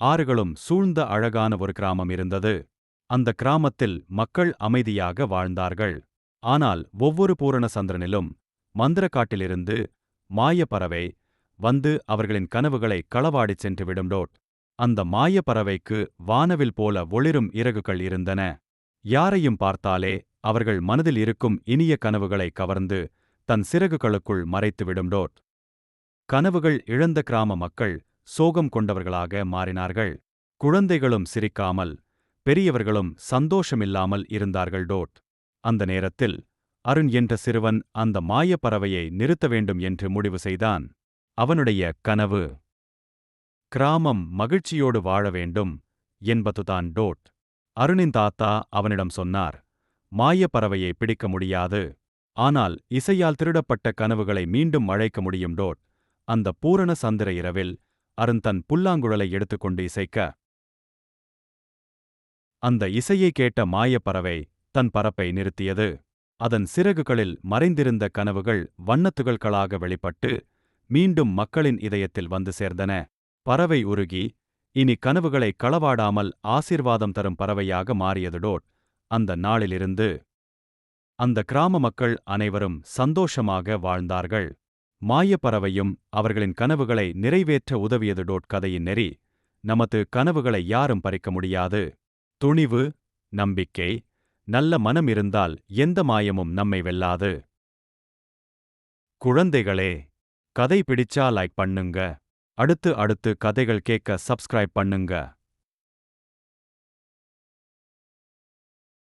ஆறுகளும் சூழ்ந்த அழகான ஒரு கிராமம் இருந்தது. அந்த கிராமத்தில் மக்கள் அமைதியாக வாழ்ந்தார்கள். ஆனால் ஒவ்வொரு பூரண சந்திரனிலும் மந்திரக்காட்டிலிருந்து மாயப்பறவை வந்து அவர்களின் கனவுகளை களவாடிச் சென்று விடும்டோட். அந்த மாயப்பறவைக்கு வானவில் போல ஒளிரும் இறகுகள் இருந்தன. யாரையும் பார்த்தாலே அவர்கள் மனதில் இருக்கும் இனிய கனவுகளை கவர்ந்து தன் சிறகுகளுக்குள் மறைத்து விடும்டோட். கனவுகள் இழந்த கிராம மக்கள் சோகம் கொண்டவர்களாக மாறினார்கள். குழந்தைகளும் சிரிக்காமல் பெரியவர்களும் சந்தோஷமில்லாமல் இருந்தார்கள். டோட் அந்த நேரத்தில் அருண் என்ற சிறுவன் அந்த மாயப்பறவையை நிறுத்த வேண்டும் என்று முடிவு செய்தான். அவனுடைய கனவு கிராமம் மகிழ்ச்சியோடு வாழ வேண்டும் என்பதுதான் டோட். அருணின் தாத்தா அவனிடம் சொன்னார் மாயப்பறவையை பிடிக்க முடியாது. ஆனால் இசையால் திருடப்பட்ட கனவுகளை மீண்டும் அழைக்க முடியும் டோட். அந்த பூரண சந்திர இரவில் அருண் தன் புல்லாங்குழலை எடுத்துக்கொண்டு இசைக்க அந்த இசையை கேட்ட மாயப்பறவை தன் பரப்பை நிறுத்தியது. அதன் சிறகுகளில் மறைந்திருந்த கனவுகள் வண்ணத்துகள்களாக வெளிப்பட்டு மீண்டும் மக்களின் இதயத்தில் வந்து சேர்ந்தன. பறவை உருகி இனி கனவுகளை களவாடாமல் ஆசீர்வாதம் தரும் பறவையாக மாறியதுடோட் அந்த நாளிலிருந்து அந்த கிராம மக்கள் அனைவரும் சந்தோஷமாக வாழ்ந்தார்கள். மாயப்பறவையும் அவர்களின் கனவுகளை நிறைவேற்ற உதவியது. டோட் கதையின் நெறி நமது கனவுகளை யாரும் பறிக்க முடியாது. துணிவு நம்பிக்கை நல்ல மனம் இருந்தால் எந்த மாயமும் நம்மை வெல்லாது. குழந்தைகளே கதை பிடிச்சா லைக் பண்ணுங்க. அடுத்து அடுத்து கதைகள் கேட்க சப்ஸ்கிரைப் பண்ணுங்க.